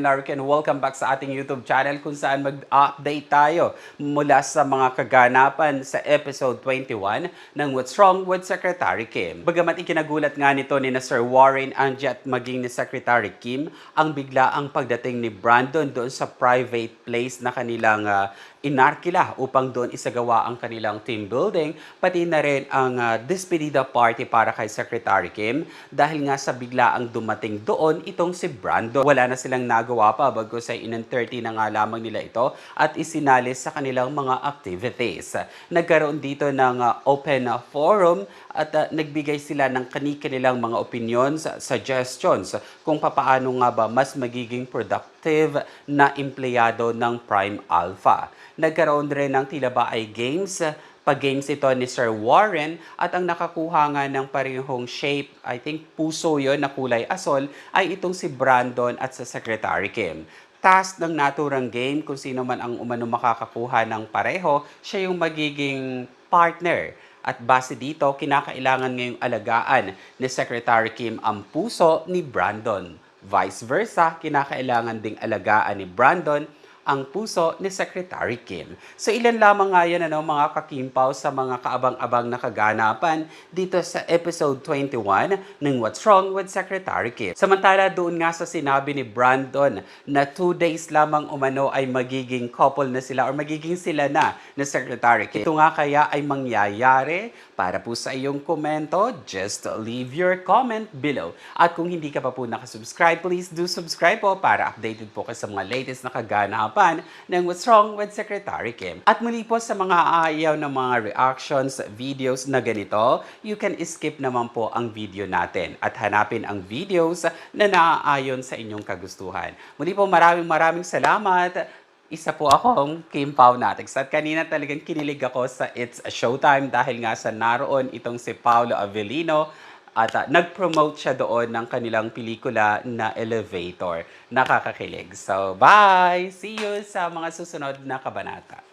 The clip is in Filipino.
Larkin, welcome back sa ating YouTube channel kung saan mag-update tayo mula sa mga kaganapan sa episode 21 ng What's Wrong with Secretary Kim. Bagamat ikinagulat nga nito ni na Sir Warren Angie at maging ni Secretary Kim ang bigla ang pagdating ni Brandon doon sa private place na kanilang ah, inarkila upang doon isagawa ang kanilang team building, pati na rin ang ah, despedida party para kay Secretary Kim dahil nga sa bigla ang dumating doon itong si Brandon. Wala na silang nagawa pa bago sa in 30 na nga lamang nila ito at isinalis sa kanilang mga activities. Nagkaroon dito ng ah, open forum at ah, nagbigay sila ng kani-kanilang mga opinions, suggestions kung papaano nga ba mas magiging productive na empleyado ng Prime Alpha. Nagkaroon rin ng tila ba ay games pag-games ito ni Sir Warren at ang nakakuha nga ng parehong shape, I think puso yon na kulay asol, ay itong si Brandon at sa Secretary Kim. Task ng naturang game, kung sino man ang umano makakakuha ng pareho, siya yung magiging partner. At base dito, kinakailangan ngayong alagaan ni Secretary Kim ang puso ni Brandon. Vice versa, kinakailangan ding alagaan ni Brandon ang puso ni Secretary Kim. So ilan lamang nga yan ano, mga kakimpaw sa mga kaabang-abang na kaganapan dito sa episode 21 ng What's Wrong with Secretary Kim. Samantala doon nga sa sinabi ni Brandon na two days lamang umano ay magiging couple na sila or magiging sila na ni Secretary Kim. Ito nga kaya ay mangyayari para po sa iyong komento, just leave your comment below. At kung hindi ka pa po nakasubscribe, please do subscribe po para updated po kayo sa mga latest na kaganapan ng What's Wrong with Secretary Kim. At muli po sa mga ayaw ng mga reactions, videos na ganito, you can skip naman po ang video natin at hanapin ang videos na naaayon sa inyong kagustuhan. Muli po maraming maraming salamat isa po akong Kim Pao Natex. At kanina talagang kinilig ako sa It's Showtime dahil nga sa naroon itong si Paolo Avellino at ah, nag-promote siya doon ng kanilang pelikula na Elevator. Nakakakilig. So, bye! See you sa mga susunod na kabanata.